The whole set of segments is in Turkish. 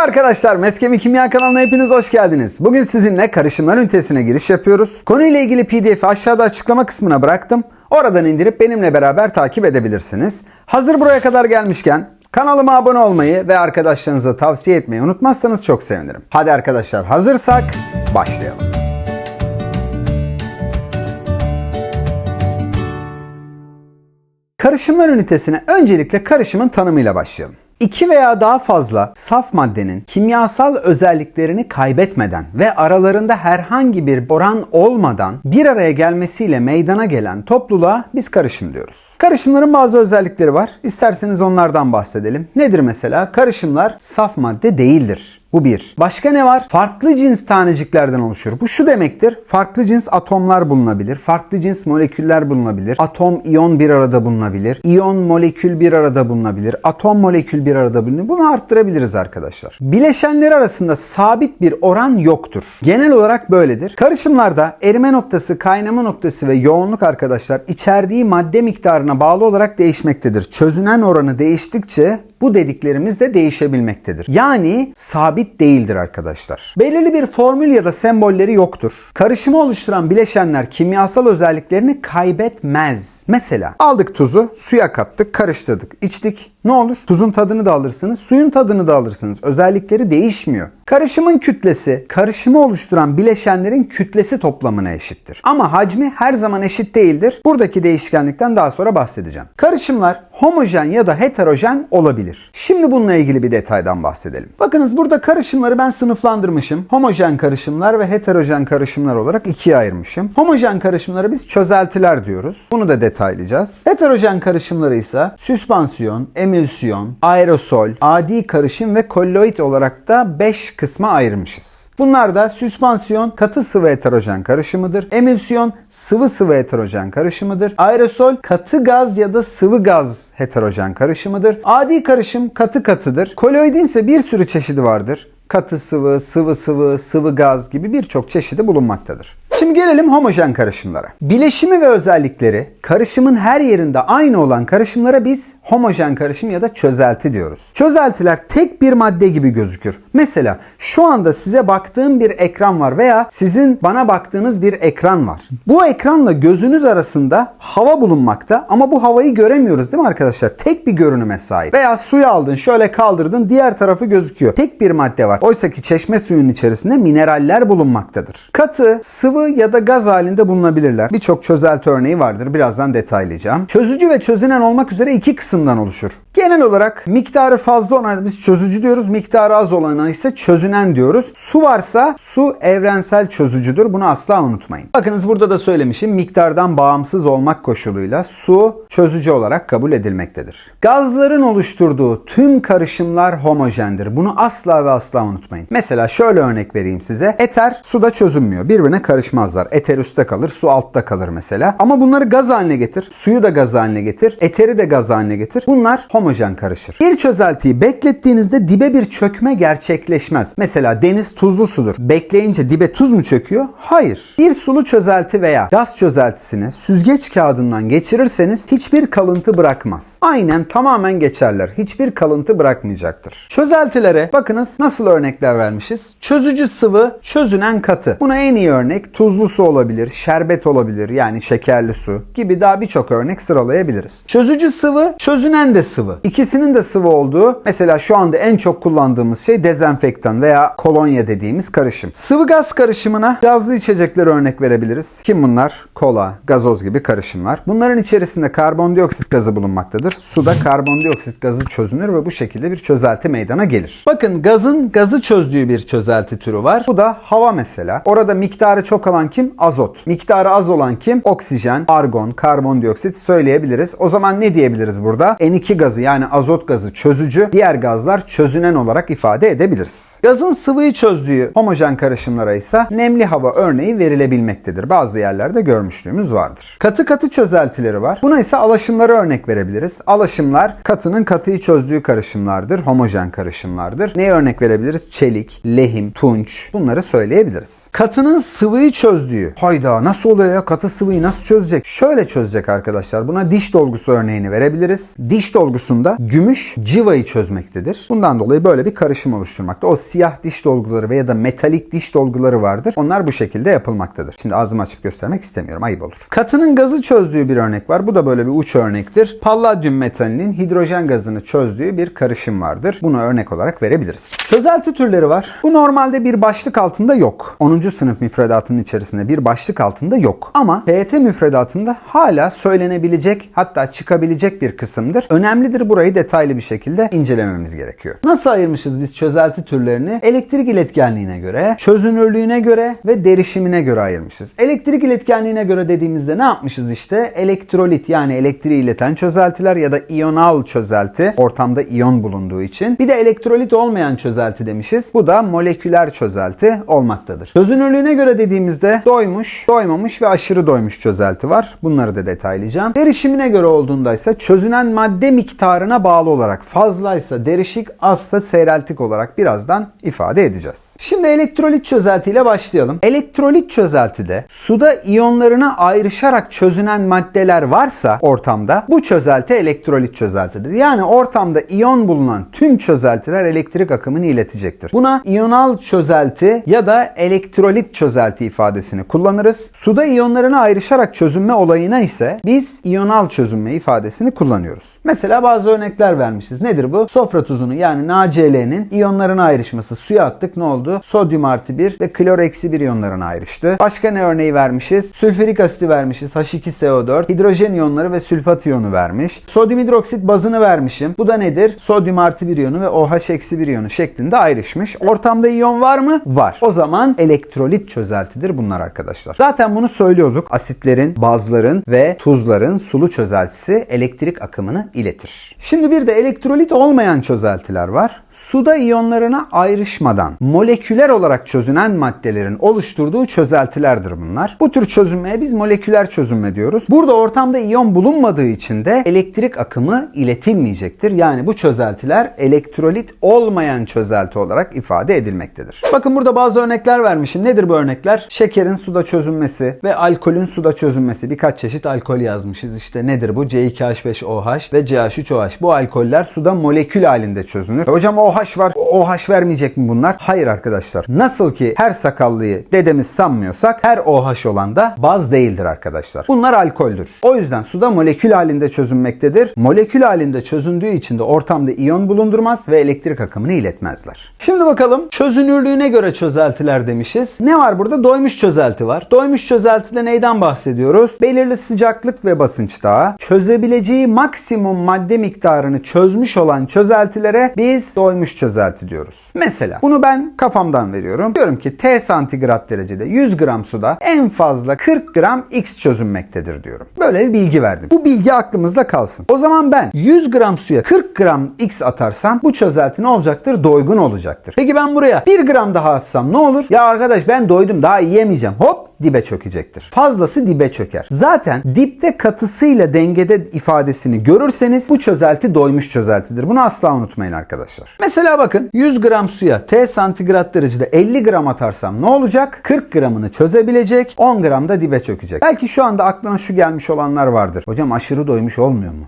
arkadaşlar, Meskemi Kimya kanalına hepiniz hoş geldiniz. Bugün sizinle karışımlar ünitesine giriş yapıyoruz. Konuyla ilgili pdf'i aşağıda açıklama kısmına bıraktım. Oradan indirip benimle beraber takip edebilirsiniz. Hazır buraya kadar gelmişken kanalıma abone olmayı ve arkadaşlarınıza tavsiye etmeyi unutmazsanız çok sevinirim. Hadi arkadaşlar hazırsak başlayalım. Karışımlar ünitesine öncelikle karışımın tanımıyla başlayalım. İki veya daha fazla saf maddenin kimyasal özelliklerini kaybetmeden ve aralarında herhangi bir oran olmadan bir araya gelmesiyle meydana gelen topluluğa biz karışım diyoruz. Karışımların bazı özellikleri var. İsterseniz onlardan bahsedelim. Nedir mesela? Karışımlar saf madde değildir. Bu bir. Başka ne var? Farklı cins taneciklerden oluşur. Bu şu demektir. Farklı cins atomlar bulunabilir. Farklı cins moleküller bulunabilir. Atom iyon bir arada bulunabilir. İyon molekül bir arada bulunabilir. Atom molekül bir arada bulunabilir. Bunu arttırabiliriz arkadaşlar. Bileşenler arasında sabit bir oran yoktur. Genel olarak böyledir. Karışımlarda erime noktası, kaynama noktası ve yoğunluk arkadaşlar içerdiği madde miktarına bağlı olarak değişmektedir. Çözünen oranı değiştikçe bu dediklerimiz de değişebilmektedir. Yani sabit değildir arkadaşlar. Belirli bir formül ya da sembolleri yoktur. Karışımı oluşturan bileşenler kimyasal özelliklerini kaybetmez. Mesela aldık tuzu, suya kattık, karıştırdık, içtik. Ne olur? Tuzun tadını da alırsınız, suyun tadını da alırsınız. Özellikleri değişmiyor. Karışımın kütlesi, karışımı oluşturan bileşenlerin kütlesi toplamına eşittir. Ama hacmi her zaman eşit değildir. Buradaki değişkenlikten daha sonra bahsedeceğim. Karışımlar homojen ya da heterojen olabilir. Şimdi bununla ilgili bir detaydan bahsedelim. Bakınız burada karışımları ben sınıflandırmışım. Homojen karışımlar ve heterojen karışımlar olarak ikiye ayırmışım. Homojen karışımları biz çözeltiler diyoruz. Bunu da detaylayacağız. Heterojen karışımları ise süspansiyon, emülsiyon, aerosol, adi karışım ve kolloid olarak da 5 kısma ayırmışız. Bunlar da süspansiyon katı sıvı heterojen karışımıdır. Emülsiyon sıvı sıvı heterojen karışımıdır. Aerosol katı gaz ya da sıvı gaz heterojen karışımıdır. Adi karışım katı katıdır. Kolloidin ise bir sürü çeşidi vardır katı sıvı, sıvı sıvı, sıvı gaz gibi birçok çeşidi bulunmaktadır. Şimdi gelelim homojen karışımlara. Bileşimi ve özellikleri karışımın her yerinde aynı olan karışımlara biz homojen karışım ya da çözelti diyoruz. Çözeltiler tek bir madde gibi gözükür. Mesela şu anda size baktığım bir ekran var veya sizin bana baktığınız bir ekran var. Bu ekranla gözünüz arasında hava bulunmakta ama bu havayı göremiyoruz değil mi arkadaşlar? Tek bir görünüme sahip. Veya suyu aldın şöyle kaldırdın diğer tarafı gözüküyor. Tek bir madde var. Oysa ki çeşme suyunun içerisinde mineraller bulunmaktadır. Katı, sıvı ya da gaz halinde bulunabilirler. Birçok çözelti örneği vardır. Birazdan detaylayacağım. Çözücü ve çözünen olmak üzere iki kısımdan oluşur. Genel olarak miktarı fazla olana biz çözücü diyoruz. Miktarı az olana ise çözünen diyoruz. Su varsa su evrensel çözücüdür. Bunu asla unutmayın. Bakınız burada da söylemişim. Miktardan bağımsız olmak koşuluyla su çözücü olarak kabul edilmektedir. Gazların oluşturduğu tüm karışımlar homojendir. Bunu asla ve asla unutmayın. Mesela şöyle örnek vereyim size. Eter suda çözünmüyor. Birbirine karışmazlar. Eter üstte kalır, su altta kalır mesela. Ama bunları gaz haline getir. Suyu da gaz haline getir. Eteri de gaz haline getir. Bunlar homojen karışır. Bir çözeltiyi beklettiğinizde dibe bir çökme gerçekleşmez. Mesela deniz tuzlu sudur. Bekleyince dibe tuz mu çöküyor? Hayır. Bir sulu çözelti veya gaz çözeltisini süzgeç kağıdından geçirirseniz hiçbir kalıntı bırakmaz. Aynen tamamen geçerler. Hiçbir kalıntı bırakmayacaktır. Çözeltilere bakınız nasıl örnekler vermişiz. Çözücü sıvı, çözünen katı. Buna en iyi örnek tuzlu su olabilir, şerbet olabilir yani şekerli su gibi daha birçok örnek sıralayabiliriz. Çözücü sıvı, çözünen de sıvı. İkisinin de sıvı olduğu mesela şu anda en çok kullandığımız şey dezenfektan veya kolonya dediğimiz karışım. Sıvı gaz karışımına gazlı içecekler örnek verebiliriz. Kim bunlar? Kola, gazoz gibi karışımlar. Bunların içerisinde karbondioksit gazı bulunmaktadır. Suda karbondioksit gazı çözünür ve bu şekilde bir çözelti meydana gelir. Bakın gazın gazı çözdüğü bir çözelti türü var. Bu da hava mesela. Orada miktarı çok olan kim? Azot. Miktarı az olan kim? Oksijen, argon, karbondioksit söyleyebiliriz. O zaman ne diyebiliriz burada? N2 gazı yani azot gazı çözücü, diğer gazlar çözünen olarak ifade edebiliriz. Gazın sıvıyı çözdüğü homojen karışımlara ise nemli hava örneği verilebilmektedir. Bazı yerlerde görmüşlüğümüz vardır. Katı katı çözeltileri var. Buna ise alaşımları örnek verebiliriz. Alaşımlar katının katıyı çözdüğü karışımlardır. Homojen karışımlardır. Neye örnek verebiliriz? Çelik, lehim, tunç bunları söyleyebiliriz. Katının sıvıyı çözdüğü. Hayda nasıl oluyor ya? Katı sıvıyı nasıl çözecek? Şöyle çözecek arkadaşlar. Buna diş dolgusu örneğini verebiliriz. Diş dolgusu konusunda gümüş civayı çözmektedir. Bundan dolayı böyle bir karışım oluşturmakta. O siyah diş dolguları veya da metalik diş dolguları vardır. Onlar bu şekilde yapılmaktadır. Şimdi ağzımı açıp göstermek istemiyorum. Ayıp olur. Katının gazı çözdüğü bir örnek var. Bu da böyle bir uç örnektir. Palladyum metalinin hidrojen gazını çözdüğü bir karışım vardır. Bunu örnek olarak verebiliriz. Çözelti türleri var. Bu normalde bir başlık altında yok. 10. sınıf müfredatının içerisinde bir başlık altında yok. Ama TYT müfredatında hala söylenebilecek hatta çıkabilecek bir kısımdır. Önemlidir burayı detaylı bir şekilde incelememiz gerekiyor. Nasıl ayırmışız biz çözelti türlerini? Elektrik iletkenliğine göre, çözünürlüğüne göre ve derişimine göre ayırmışız. Elektrik iletkenliğine göre dediğimizde ne yapmışız işte? Elektrolit yani elektriği ileten çözeltiler ya da iyonal çözelti ortamda iyon bulunduğu için. Bir de elektrolit olmayan çözelti demişiz. Bu da moleküler çözelti olmaktadır. Çözünürlüğüne göre dediğimizde doymuş, doymamış ve aşırı doymuş çözelti var. Bunları da detaylayacağım. Derişimine göre olduğunda ise çözünen madde miktarına bağlı olarak fazlaysa derişik, azsa seyreltik olarak birazdan ifade edeceğiz. Şimdi elektrolit çözeltiyle başlayalım. Elektrolit çözeltide suda iyonlarına ayrışarak çözünen maddeler varsa ortamda bu çözelti elektrolit çözeltidir. Yani ortamda iyon bulunan tüm çözeltiler elektrik akımını iletecektir. Buna iyonal çözelti ya da elektrolit çözelti ifadesini kullanırız. Suda iyonlarına ayrışarak çözünme olayına ise biz iyonal çözünme ifadesini kullanıyoruz. Mesela bazı örnekler vermişiz. Nedir bu? Sofra tuzunu yani NaCl'nin iyonlarına ayrışması. Suya attık ne oldu? Sodyum artı 1 ve klor eksi 1 iyonlarına ayrıştı. Başka ne örneği vermişiz? Sülfürik asiti vermişiz. H2SO4. Hidrojen iyonları ve sülfat iyonu vermiş. Sodyum hidroksit bazını vermişim. Bu da nedir? Sodyum artı 1 iyonu ve OH eksi 1 iyonu şeklinde ayrışmış. Ortamda iyon var mı? Var. O zaman elektrolit çözeltidir bunlar arkadaşlar. Zaten bunu söylüyorduk. Asitlerin, bazların ve tuzların sulu çözeltisi elektrik akımını iletir. Şimdi bir de elektrolit olmayan çözeltiler var. Suda iyonlarına ayrışmadan moleküler olarak çözünen maddelerin oluşturduğu çözeltilerdir bunlar. Bu tür çözünmeye biz moleküler çözünme diyoruz. Burada ortamda iyon bulunmadığı için de elektrik akımı iletilmeyecektir. Yani bu çözeltiler elektrolit olmayan çözelti olarak ifade edilmektedir. Bakın burada bazı örnekler vermişim. Nedir bu örnekler? Şekerin suda çözünmesi ve alkolün suda çözünmesi. Birkaç çeşit alkol yazmışız. İşte nedir bu? C2H5OH ve CH3OH. Bu alkoller suda molekül halinde çözünür. Hocam OH var. OH vermeyecek mi bunlar? Hayır arkadaşlar. Nasıl ki her sakallıyı dedemiz sanmıyorsak her OH olan da baz değildir arkadaşlar. Bunlar alkoldür. O yüzden suda molekül halinde çözünmektedir. Molekül halinde çözündüğü için de ortamda iyon bulundurmaz ve elektrik akımını iletmezler. Şimdi bakalım çözünürlüğüne göre çözeltiler demişiz. Ne var burada? Doymuş çözelti var. Doymuş çözeltide neyden bahsediyoruz? Belirli sıcaklık ve basınçta çözebileceği maksimum madde miktarını çözmüş olan çözeltilere biz doymuş çözelti diyoruz. Mesela bunu ben kafamdan veriyorum. Diyorum ki T santigrat derecede 100 gram suda en fazla 40 gram X çözünmektedir diyorum. Böyle bir bilgi verdim. Bu bilgi aklımızda kalsın. O zaman ben 100 gram suya 40 gram X atarsam bu çözelti ne olacaktır? Doygun olacaktır. Peki ben buraya 1 gram daha atsam ne olur? Ya arkadaş ben doydum daha yiyemeyeceğim. Hop dibe çökecektir. Fazlası dibe çöker. Zaten dipte katısıyla dengede ifadesini görürseniz bu çözelti doymuş çözeltidir. Bunu asla unutmayın arkadaşlar. Mesela bakın 100 gram suya T santigrat derecede 50 gram atarsam ne olacak? 40 gramını çözebilecek 10 gram da dibe çökecek. Belki şu anda aklına şu gelmiş olanlar vardır. Hocam aşırı doymuş olmuyor mu?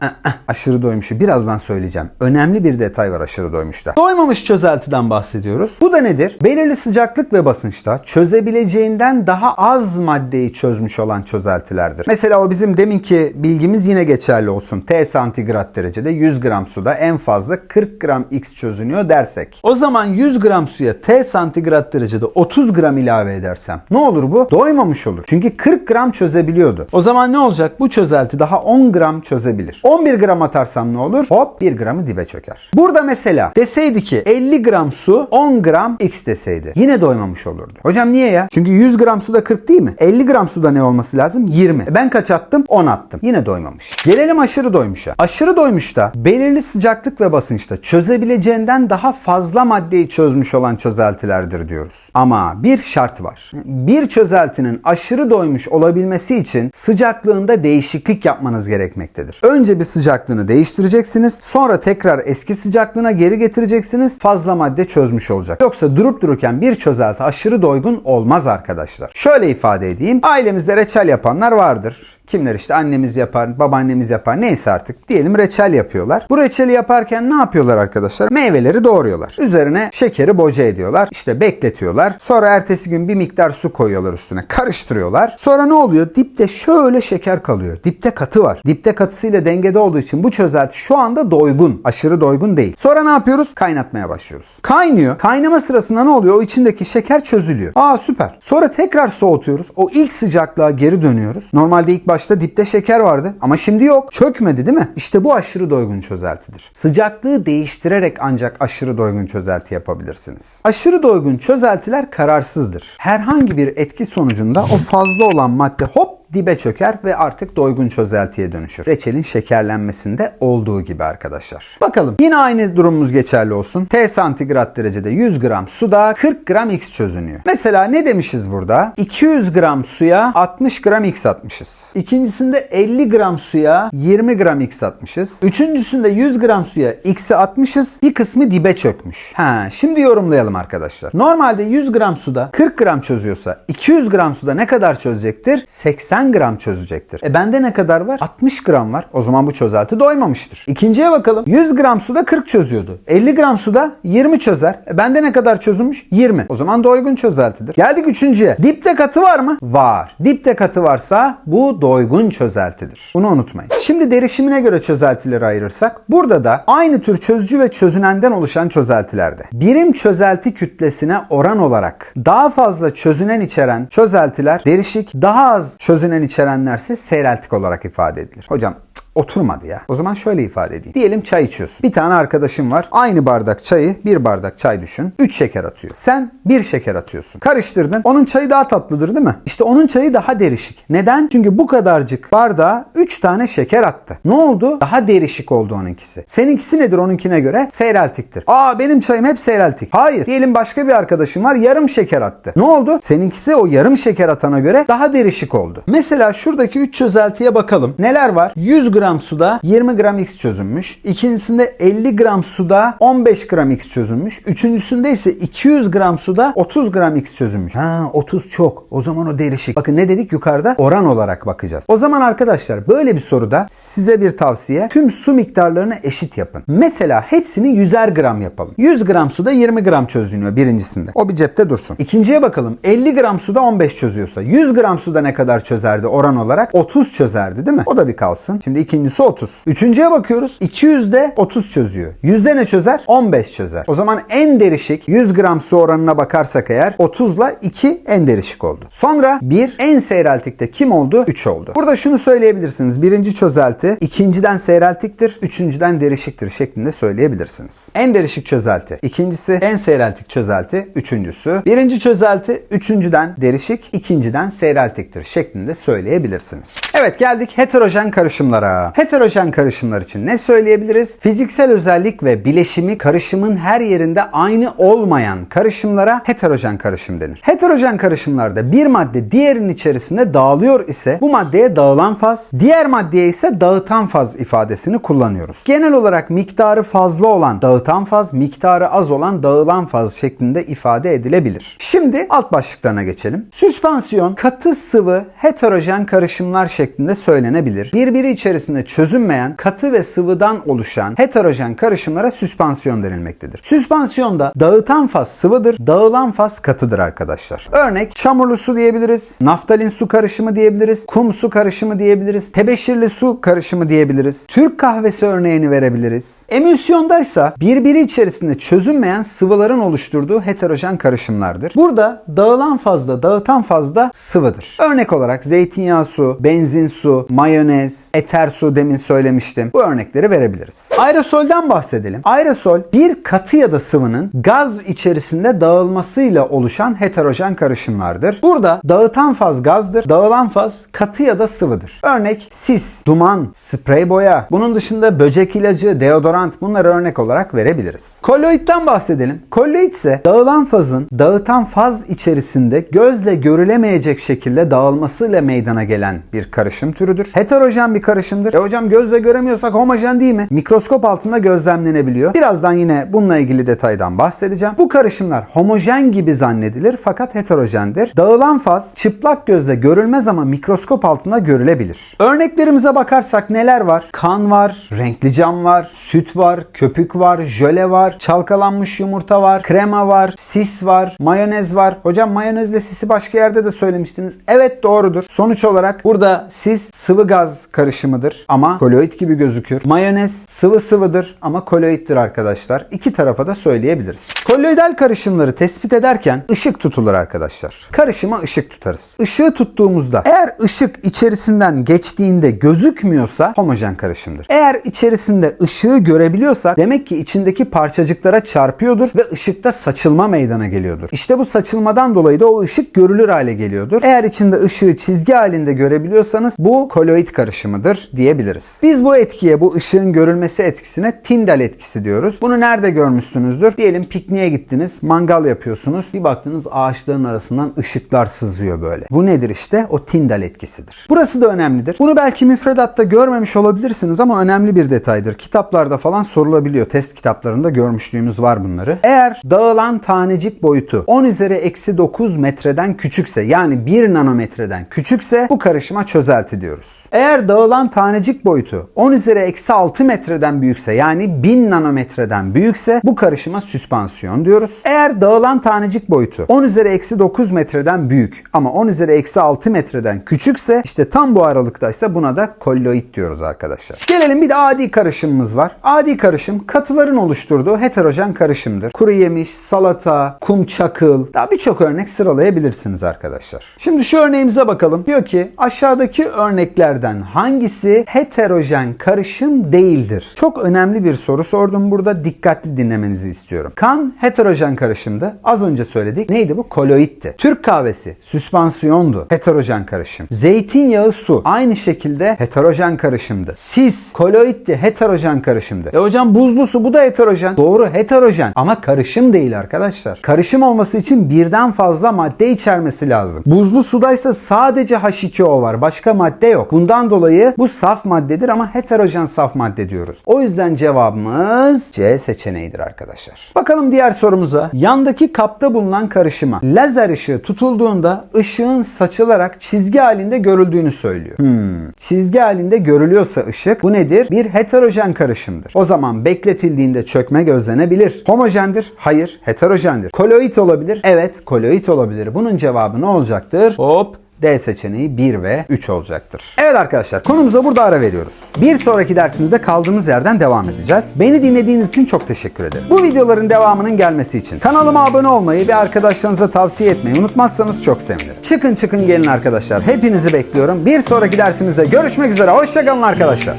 aşırı doymuşu birazdan söyleyeceğim. Önemli bir detay var aşırı doymuşta. Doymamış çözeltiden bahsediyoruz. Bu da nedir? Belirli sıcaklık ve basınçta çözebileceğinden daha az maddeyi çözmüş olan çözeltilerdir. Mesela o bizim deminki bilgimiz yine geçerli olsun. T santigrat derecede 100 gram suda en fazla 40 gram X çözünüyor dersek. O zaman 100 gram suya T santigrat derecede 30 gram ilave edersem ne olur bu? Doymamış olur. Çünkü 40 gram çözebiliyordu. O zaman ne olacak? Bu çözelti daha 10 gram çözebilir. 11 gram atarsam ne olur? Hop 1 gramı dibe çöker. Burada mesela deseydi ki 50 gram su 10 gram X deseydi. Yine doymamış olurdu. Hocam niye ya? Çünkü 100 gram suda 40 değil mi? 50 gram suda ne olması lazım? 20. E Ben kaç attım? 10 attım. Yine doymamış. Gelelim aşırı doymuşa. Aşırı doymuşta belirli sıcaklık ve basınçta çözebileceğinden daha fazla maddeyi çözmüş olan çözeltilerdir diyoruz. Ama bir şart var. Bir çözeltinin aşırı doymuş olabilmesi için sıcaklığında değişiklik yapmanız gerekmektedir. Önce bir sıcaklığını değiştireceksiniz. Sonra tekrar eski sıcaklığına geri getireceksiniz. Fazla madde çözmüş olacak. Yoksa durup dururken bir çözelti aşırı doygun olmaz arkadaşlar. Şöyle ifade edeyim. Ailemizde reçel yapanlar vardır. Kimler işte annemiz yapar, babaannemiz yapar neyse artık diyelim reçel yapıyorlar. Bu reçeli yaparken ne yapıyorlar arkadaşlar? Meyveleri doğruyorlar. Üzerine şekeri boca ediyorlar. İşte bekletiyorlar. Sonra ertesi gün bir miktar su koyuyorlar üstüne. Karıştırıyorlar. Sonra ne oluyor? Dipte şöyle şeker kalıyor. Dipte katı var. Dipte katısıyla dengede olduğu için bu çözelti şu anda doygun. Aşırı doygun değil. Sonra ne yapıyoruz? Kaynatmaya başlıyoruz. Kaynıyor. Kaynama sırasında ne oluyor? O içindeki şeker çözülüyor. Aa süper. Sonra tekrar soğutuyoruz. O ilk sıcaklığa geri dönüyoruz. Normalde ilk başta dipte şeker vardı ama şimdi yok. Çökmedi değil mi? İşte bu aşırı doygun çözeltidir. Sıcaklığı değiştirerek ancak aşırı doygun çözelti yapabilirsiniz. Aşırı doygun çözeltiler kararsızdır. Herhangi bir etki sonucunda o fazla olan madde hop dibe çöker ve artık doygun çözeltiye dönüşür. Reçelin şekerlenmesinde olduğu gibi arkadaşlar. Bakalım yine aynı durumumuz geçerli olsun. T santigrat derecede 100 gram suda 40 gram X çözünüyor. Mesela ne demişiz burada? 200 gram suya 60 gram X atmışız. İkincisinde 50 gram suya 20 gram X atmışız. Üçüncüsünde 100 gram suya X'i atmışız. Bir kısmı dibe çökmüş. Ha, şimdi yorumlayalım arkadaşlar. Normalde 100 gram suda 40 gram çözüyorsa 200 gram suda ne kadar çözecektir? 80 gram çözecektir. E bende ne kadar var? 60 gram var. O zaman bu çözelti doymamıştır. İkinciye bakalım. 100 gram suda 40 çözüyordu. 50 gram suda 20 çözer. E bende ne kadar çözülmüş? 20. O zaman doygun çözeltidir. Geldik üçüncüye. Dipte katı var mı? Var. Dipte katı varsa bu doygun çözeltidir. Bunu unutmayın. Şimdi derişimine göre çözeltileri ayırırsak burada da aynı tür çözücü ve çözünenden oluşan çözeltilerde birim çözelti kütlesine oran olarak daha fazla çözünen içeren çözeltiler derişik, daha az çözünen içerenlerse seyreltik olarak ifade edilir. Hocam oturmadı ya. O zaman şöyle ifade edeyim. Diyelim çay içiyorsun. Bir tane arkadaşın var. Aynı bardak çayı bir bardak çay düşün. 3 şeker atıyor. Sen bir şeker atıyorsun. Karıştırdın. Onun çayı daha tatlıdır değil mi? İşte onun çayı daha derişik. Neden? Çünkü bu kadarcık bardağa 3 tane şeker attı. Ne oldu? Daha derişik oldu onunkisi. Seninkisi nedir onunkine göre? Seyreltiktir. Aa benim çayım hep seyreltik. Hayır. Diyelim başka bir arkadaşın var yarım şeker attı. Ne oldu? Seninkisi o yarım şeker atana göre daha derişik oldu. Mesela şuradaki 3 çözeltiye bakalım. Neler var? 100 gram suda 20 gram X çözünmüş. İkincisinde 50 gram suda 15 gram X çözünmüş. Üçüncüsünde ise 200 gram suda 30 gram X çözünmüş. Ha 30 çok. O zaman o derişik. Bakın ne dedik yukarıda? Oran olarak bakacağız. O zaman arkadaşlar böyle bir soruda size bir tavsiye. Tüm su miktarlarını eşit yapın. Mesela hepsini 100'er gram yapalım. 100 gram suda 20 gram çözünüyor birincisinde. O bir cepte dursun. İkinciye bakalım. 50 gram suda 15 çözüyorsa 100 gram suda ne kadar çözerdi oran olarak? 30 çözerdi değil mi? O da bir kalsın. Şimdi ikincisi 30. Üçüncüye bakıyoruz. 200'de 30 çözüyor. Yüzde ne çözer? 15 çözer. O zaman en derişik 100 gram su oranına bakarsak eğer 30 ile 2 en derişik oldu. Sonra 1 en seyreltikte kim oldu? 3 oldu. Burada şunu söyleyebilirsiniz. Birinci çözelti ikinciden seyreltiktir, üçüncüden derişiktir şeklinde söyleyebilirsiniz. En derişik çözelti ikincisi, en seyreltik çözelti üçüncüsü. Birinci çözelti üçüncüden derişik, ikinciden seyreltiktir şeklinde söyleyebilirsiniz. Evet geldik heterojen karışımlara. Heterojen karışımlar için ne söyleyebiliriz? Fiziksel özellik ve bileşimi karışımın her yerinde aynı olmayan karışımlara heterojen karışım denir. Heterojen karışımlarda bir madde diğerinin içerisinde dağılıyor ise bu maddeye dağılan faz, diğer maddeye ise dağıtan faz ifadesini kullanıyoruz. Genel olarak miktarı fazla olan dağıtan faz, miktarı az olan dağılan faz şeklinde ifade edilebilir. Şimdi alt başlıklarına geçelim. Süspansiyon katı sıvı heterojen karışımlar şeklinde söylenebilir. Birbiri içerisinde çözünmeyen katı ve sıvıdan oluşan heterojen karışımlara süspansiyon denilmektedir. Süspansiyonda dağıtan faz sıvıdır, dağılan faz katıdır arkadaşlar. Örnek çamurlu su diyebiliriz, naftalin su karışımı diyebiliriz, kum su karışımı diyebiliriz, tebeşirli su karışımı diyebiliriz, Türk kahvesi örneğini verebiliriz. Emülsiyondaysa birbiri içerisinde çözünmeyen sıvıların oluşturduğu heterojen karışımlardır. Burada dağılan fazda, dağıtan fazda sıvıdır. Örnek olarak zeytinyağı su, benzin su, mayonez, eter su demin söylemiştim. Bu örnekleri verebiliriz. Aerosolden bahsedelim. Aerosol bir katı ya da sıvının gaz içerisinde dağılmasıyla oluşan heterojen karışımlardır. Burada dağıtan faz gazdır, dağılan faz katı ya da sıvıdır. Örnek sis, duman, sprey boya. Bunun dışında böcek ilacı, deodorant bunları örnek olarak verebiliriz. Kolloidden bahsedelim. Kolloid ise dağılan fazın dağıtan faz içerisinde gözle görülemeyecek şekilde dağılmasıyla meydana gelen bir karışım türüdür. Heterojen bir karışımdır. E hocam gözle göremiyorsak homojen değil mi? Mikroskop altında gözlemlenebiliyor. Birazdan yine bununla ilgili detaydan bahsedeceğim. Bu karışımlar homojen gibi zannedilir fakat heterojendir. Dağılan faz çıplak gözle görülmez ama mikroskop altında görülebilir. Örneklerimize bakarsak neler var? Kan var, renkli cam var, süt var, köpük var, jöle var, çalkalanmış yumurta var, krema var, sis var, mayonez var. Hocam mayonezle sisi başka yerde de söylemiştiniz. Evet doğrudur. Sonuç olarak burada sis sıvı gaz karışımıdır ama koloid gibi gözükür. Mayonez sıvı sıvıdır ama koloiddir arkadaşlar. İki tarafa da söyleyebiliriz. Koloidal karışımları tespit ederken ışık tutulur arkadaşlar. Karışıma ışık tutarız. Işığı tuttuğumuzda eğer ışık içerisinden geçtiğinde gözükmüyorsa homojen karışımdır. Eğer içerisinde ışığı görebiliyorsak demek ki içindeki parçacıklara çarpıyordur ve ışıkta saçılma meydana geliyordur. İşte bu saçılmadan dolayı da o ışık görülür hale geliyordur. Eğer içinde ışığı çizgi halinde görebiliyorsanız bu koloid karışımıdır diyebiliriz. Biz bu etkiye, bu ışığın görülmesi etkisine Tyndall etkisi diyoruz. Bunu nerede görmüşsünüzdür? Diyelim pikniğe gittiniz, mangal yapıyorsunuz. Bir baktınız ağaçların arasından ışıklar sızıyor böyle. Bu nedir işte? O Tyndall etkisidir. Burası da önemlidir. Bunu belki müfredatta görmemiş olabilirsiniz ama önemli bir detaydır. Kitaplarda falan sorulabiliyor. Test kitaplarında görmüşlüğümüz var bunları. Eğer dağılan tanecik boyutu 10 üzeri eksi 9 metreden küçükse yani 1 nanometreden küçükse bu karışıma çözelti diyoruz. Eğer dağılan tanecik boyutu 10 üzeri eksi 6 metreden büyükse yani 1000 nanometreden büyükse bu karışıma süspansiyon diyoruz. Eğer dağılan tanecik boyutu 10 üzeri eksi 9 metreden büyük ama 10 üzeri eksi 6 metreden küçükse işte tam bu aralıktaysa buna da kolloid diyoruz arkadaşlar. Gelelim bir de adi karışımımız var. Adi karışım katıların oluşturduğu heterojen karışımdır. Kuru yemiş, salata, kum çakıl daha birçok örnek sıralayabilirsiniz arkadaşlar. Şimdi şu örneğimize bakalım. Diyor ki aşağıdaki örneklerden hangisi heterojen karışım değildir? Çok önemli bir soru sordum burada. Dikkatli dinlemenizi istiyorum. Kan heterojen karışımdı. Az önce söyledik. Neydi bu? Koloidti. Türk kahvesi süspansiyondu. Heterojen karışım. Zeytinyağı su aynı şekilde heterojen karışımdı. Sis koloidti. Heterojen karışımdı. E hocam buzlu su bu da heterojen. Doğru heterojen ama karışım değil arkadaşlar. Karışım olması için birden fazla madde içermesi lazım. Buzlu sudaysa sadece H2O var. Başka madde yok. Bundan dolayı bu saf maddedir ama heterojen saf madde diyoruz. O yüzden cevabımız C seçeneğidir arkadaşlar. Bakalım diğer sorumuza. Yandaki kapta bulunan karışıma lazer ışığı tutulduğunda ışığın saçılarak çizgi halinde görüldüğünü söylüyor. Hmm. Çizgi halinde görülüyorsa ışık bu nedir? Bir heterojen karışımdır. O zaman bekletildiğinde çökme gözlenebilir. Homojendir? Hayır. Heterojendir. Koloid olabilir? Evet. Koloid olabilir. Bunun cevabı ne olacaktır? Hop D seçeneği 1 ve 3 olacaktır. Evet arkadaşlar konumuza burada ara veriyoruz. Bir sonraki dersimizde kaldığımız yerden devam edeceğiz. Beni dinlediğiniz için çok teşekkür ederim. Bu videoların devamının gelmesi için kanalıma abone olmayı ve arkadaşlarınıza tavsiye etmeyi unutmazsanız çok sevinirim. Çıkın çıkın gelin arkadaşlar. Hepinizi bekliyorum. Bir sonraki dersimizde görüşmek üzere. Hoşçakalın arkadaşlar.